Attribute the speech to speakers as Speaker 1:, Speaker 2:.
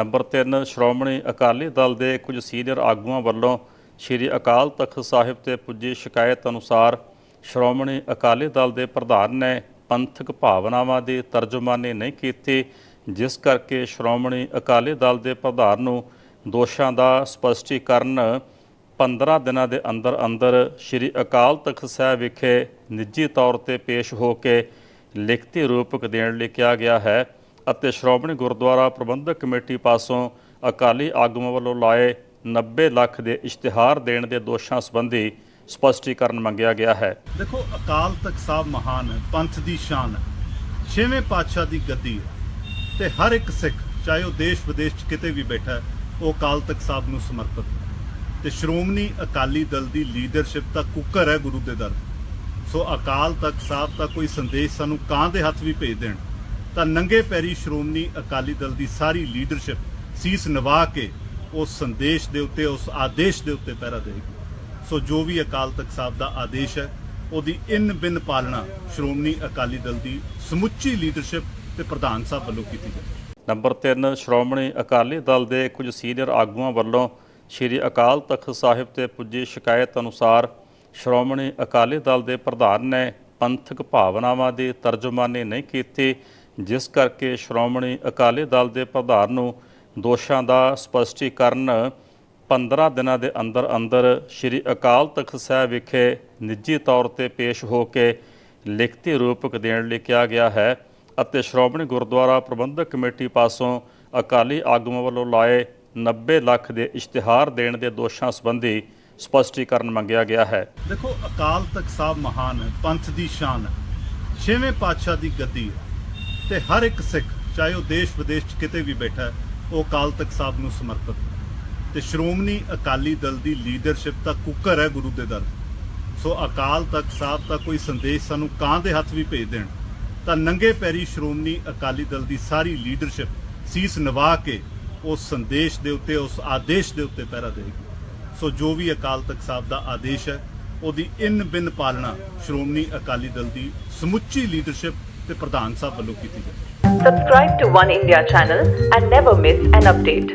Speaker 1: Number 3 Shiromani Akali Dal ਦੇ ਕੁਝ senior ਆਗੂਆਂ ਵੱਲੋਂ ਸ੍ਰੀ ਅਕਾਲ ਤਖਤ ਸਾਹਿਬ ਤੇ ਪੁੱਜੀ ਸ਼ਿਕਾਇਤ ਅਨੁਸਾਰ ਸ਼੍ਰੋਮਣੀ ਅਕਾਲੀ ਦਲ ਦੇ ਪ੍ਰਧਾਨ ਨੇ ਪੰਥਕ ਭਾਵਨਾਵਾਂ ਦੀ ਤਰਜਮਾਨੀ ਨਹੀਂ ਕੀਤੀ, ਜਿਸ ਕਰਕੇ ਸ਼੍ਰੋਮਣੀ ਅਕਾਲੀ ਦਲ ਦੇ ਪ੍ਰਧਾਨ ਨੂੰ ਦੋਸ਼ਾਂ ਦਾ ਸਪਸ਼ਟੀਕਰਨ 15 ਦਿਨਾਂ ਦੇ ਅੰਦਰ ਅੰਦਰ ਸ੍ਰੀ ਅਕਾਲ ਤਖਤ ਸਾਹਿਬ ਵਿਖੇ ਨਿੱਜੀ ਤੌਰ ਤੇ ਪੇਸ਼ ਹੋ ਕੇ ਲਿਖਤੀ ਰੂਪਕ ਦੇਣ ਲਈ ਕਿਹਾ ਗਿਆ ਹੈ। ਅਤੇ ਸ਼੍ਰੋਮਣੀ ਗੁਰਦੁਆਰਾ ਪ੍ਰਬੰਧਕ ਕਮੇਟੀ ਪਾਸੋਂ ਅਕਾਲੀ ਆਗੂਆਂ ਵੱਲੋਂ ਲਾਏ 90 ਲੱਖ ਦੇ ਇਸ਼ਤਿਹਾਰ ਦੇਣ ਦੇ ਦੋਸ਼ਾਂ ਸੰਬੰਧੀ ਸਪਸ਼ਟੀਕਰਨ ਮੰਗਿਆ ਗਿਆ ਹੈ।
Speaker 2: ਦੇਖੋ, ਅਕਾਲ ਤਖਤ ਸਾਹਿਬ ਮਹਾਨ ਹੈ ਪੰਥ ਦੀ ਸ਼ਾਨ ਹੈ। ਛੇਵੇਂ ਪਾਤਸ਼ਾਹ ਦੀ ਗੱਦੀ ਹੈ ਤੇ ਹਰ ਇੱਕ ਸਿੱਖ, ਚਾਹੇ ਉਹ ਦੇਸ਼ ਵਿਦੇਸ਼ 'ਚ ਕਿਤੇ ਵੀ ਬੈਠਾ ਉਹ ਅਕਾਲ ਤਖਤ ਸਾਹਿਬ ਨੂੰ ਸਮਰਪਿਤ ਹੈ। ਤੇ ਸ਼੍ਰੋਮਣੀ ਅਕਾਲੀ ਦਲ ਦੀ ਲੀਡਰਸ਼ਿਪ ਤਾਂ ਕੁੱਕਰ ਹੈ ਗੁਰੂ ਦੇ ਦਰ ਸੋ ਅਕਾਲ ਤਖਤ ਸਾਹਿਬ ਦਾ ਕੋਈ ਸੰਦੇਸ਼ ਸਾਨੂੰ ਕਾਂ ਦੇ ਹੱਥ ਵੀ ਭੇਜ ਦੇਣ। ਤਾਂ ਨੰਗੇ ਪੈਰੀ ਸ਼੍ਰੋਮਣੀ ਅਕਾਲੀ ਦਲ ਦੀ ਸਾਰੀ ਲੀਡਰਸ਼ਿਪ ਸੀਸ ਨਿਵਾ ਕੇ ਉਸ ਸੰਦੇਸ਼ ਦੇ ਉੱਤੇ, ਉਸ ਆਦੇਸ਼ ਦੇ ਉੱਤੇ ਪਹਿਰਾ ਦੇਗੀ ਸੋ ਜੋ ਵੀ ਅਕਾਲ ਤਖਤ ਸਾਹਿਬ ਦਾ ਆਦੇਸ਼ ਹੈ, ਉਹਦੀ ਇਨ ਬਿਨ ਪਾਲਣਾ ਸ਼੍ਰੋਮਣੀ ਅਕਾਲੀ ਦਲ ਦੀ ਸਮੁੱਚੀ ਲੀਡਰਸ਼ਿਪ ਤੇ ਪ੍ਰਧਾਨ ਸਾਹਿਬ ਵੱਲੋਂ ਕੀਤੀ ਜਾਵੇ
Speaker 1: ਨੰਬਰ 3 ਸ਼੍ਰੋਮਣੀ ਅਕਾਲੀ ਦਲ ਦੇ ਕੁਝ ਸੀਨੀਅਰ ਆਗੂਆਂ ਵੱਲੋਂ ਸ੍ਰੀ ਅਕਾਲ ਤਖਤ ਸਾਹਿਬ ਤੇ ਪੁੱਜੀ ਸ਼ਿਕਾਇਤ ਅਨੁਸਾਰ ਸ਼੍ਰੋਮਣੀ ਅਕਾਲੀ ਦਲ ਦੇ ਪ੍ਰਧਾਨ ਨੇ ਪੰਥਕ ਭਾਵਨਾਵਾਂ ਦੀ ਤਰਜਮਾਨੀ ਨਹੀਂ ਕੀਤੀ। ਜਿਸ ਕਰਕੇ ਸ਼੍ਰੋਮਣੀ ਅਕਾਲੀ ਦਲ ਦੇ ਪ੍ਰਧਾਨ ਨੂੰ ਦੋਸ਼ਾਂ ਦਾ ਸਪਸ਼ਟੀਕਰਨ 15 ਦਿਨਾਂ ਦੇ ਅੰਦਰ ਅੰਦਰ ਸ੍ਰੀ ਅਕਾਲ ਤਖਤ ਸਾਹਿਬ ਵਿਖੇ ਨਿੱਜੀ ਤੌਰ ਤੇ ਪੇਸ਼ ਹੋ ਕੇ ਲਿਖਤੀ ਰੂਪਕ ਦੇਣ ਲਈ ਕਿਹਾ ਗਿਆ ਹੈ ਅਤੇ ਸ਼੍ਰੋਮਣੀ ਗੁਰਦੁਆਰਾ ਪ੍ਰਬੰਧਕ ਕਮੇਟੀ ਪਾਸੋਂ ਅਕਾਲੀ ਆਗੂਆਂ ਵੱਲੋਂ ਲਾਏ 90 ਲੱਖ ਦੇ ਇਸ਼ਤਿਹਾਰ ਦੇਣ ਦੇ ਦੋਸ਼ਾਂ ਸੰਬੰਧੀ ਸਪਸ਼ਟੀਕਰਨ ਮੰਗਿਆ ਗਿਆ ਹੈ।
Speaker 2: ਦੇਖੋ, ਅਕਾਲ ਤਖਤ ਸਾਹਿਬ ਮਹਾਨ ਪੰਥ ਦੀ ਸ਼ਾਨ ਛੇਵੇਂ ਪਾਤਸ਼ਾਹ ਦੀ ਗੱਦੀ ਤੇ ਹਰ ਇੱਕ ਸਿੱਖ, ਚਾਹੇ ਉਹ ਦੇਸ਼ ਵਿਦੇਸ਼ 'ਚ ਕਿਤੇ ਵੀ ਬੈਠਾ ਹੈ, ਉਹ ਅਕਾਲ ਤਖਤ ਸਾਹਿਬ ਨੂੰ ਸਮਰਪਿਤ ਹੈ। ਤੇ ਸ਼੍ਰੋਮਣੀ ਅਕਾਲੀ ਦਲ ਦੀ ਲੀਡਰਸ਼ਿਪ ਤਾਂ ਕੁੱਕਰ ਹੈ ਗੁਰੂ ਦੇ ਦਰ। ਸੋ ਅਕਾਲ ਤਖਤ ਸਾਹਿਬ ਦਾ ਕੋਈ ਸੰਦੇਸ਼ ਸਾਨੂੰ ਕਾਂ ਦੇ ਹੱਥ ਵੀ ਭੇਜ ਦੇਣ। ਤਾਂ ਨੰਗੇ ਪੈਰੀ ਸ਼੍ਰੋਮਣੀ ਅਕਾਲੀ ਦਲ ਦੀ ਸਾਰੀ ਲੀਡਰਸ਼ਿਪ ਸੀਸ ਨਿਵਾ ਕੇ ਉਸ ਸੰਦੇਸ਼ ਦੇ ਉੱਤੇ, ਉਸ ਆਦੇਸ਼ ਦੇ ਉੱਤੇ ਪਹਿਰਾ ਦੇਗੀ ਸੋ ਜੋ ਵੀ ਅਕਾਲ ਤਖਤ ਸਾਹਿਬ ਦਾ ਆਦੇਸ਼ ਹੈ, ਉਹਦੀ ਇਨ ਬਿਨ ਪਾਲਣਾ ਸ਼੍ਰੋਮਣੀ ਅਕਾਲੀ ਦਲ ਦੀ ਸਮੁੱਚੀ ਲੀਡਰਸ਼ਿਪ ਤੇ ਪ੍ਰਧਾਨ ਸਾਹਿਬ ਵੱਲੋਂ ਕੀਤੀ ਜਾਏ
Speaker 3: Subscribe to One India channel and never miss an update.